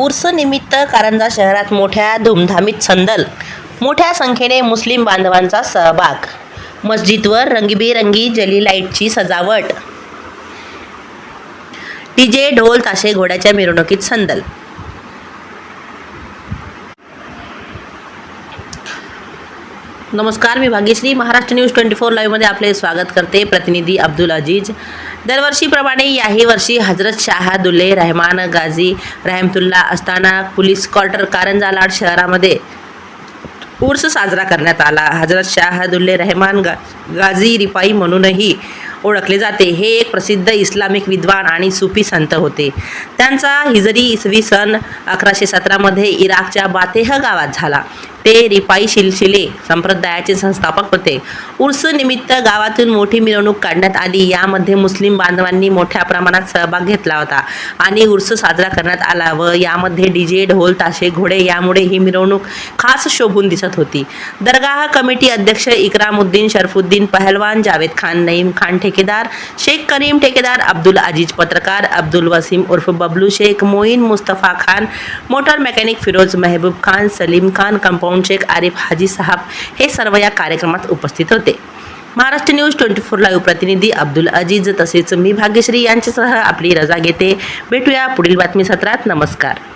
उर्सनिमित्त कारंजा शहरात मोठ्या धुमधामीत संदल. मोठ्या संख्येने मुस्लिम बांधवांचा सहभाग. मस्जिदवर रंगीबेरंगी जली लाईटची सजावट. डीजे ढोल ताशे घोड्याच्या मिरवणुकीत संदल. नमस्कार मी Bhagyashree. Maharashtra news twenty four लाईव्हमध्ये आपले स्वागत करते प्रतिनिधी अब्दुल अजीज. दरवर्षीप्रमाणे याही वर्षी हजरत शाहादुल्ले रहमान गाझी रहमतुल्ला असताना पोलीस क्वार्टर कारंजा लाड शहरामध्ये उर्स साजरा करण्यात आला. हजरत शाहादुल्ले रहमान गा गाझी रिपाई म्हणूनही ओळखले जाते. हे एक प्रसिद्ध इस्लामिक विद्वान आणि सुफी संत होते. त्यांचा हिजरी इसवी सन अकराशे सतरामध्ये इराकच्या बातेह गावात झाला. ते रिपाई शिलशिले संप्रदायाचे संस्थापक होते. उर्स निमित्त गावातून मोठी मिरवणूक काढण्यात आली. यामध्ये मुस्लिम बांधवांनी मोठ्या प्रमाणात सहभाग घेतला होता आणि उर्स साजरा करण्यात आला व यामध्ये डीजे ढोल ताशे घोडे यामुळे ही मिरवणूक खास शोभून दिसत होती. दरगाह कमिटी अध्यक्ष इकरामुद्दीन शरफुद्दीन पहलवान जावेद खान नईम खान ठेकेदार शेख करीम ठेकेदार अब्दुल अजीज पत्रकार अब्दुल वसीम उर्फ Bablu Shaikh Moin Mustafa Khan motor mechanic Firoz Mehboob Khan Salim Khan compound Shaikh Arif Haji साहब हे सर्व या कार्यक्रमात उपस्थित होते. Maharashtra news twenty four live प्रतिनिधी अब्दुल अजीज तसेच मी भाग्यश्री यांच्यासह आपली रजा घेते. भेटूया पुढील बातमी सत्रात. नमस्कार.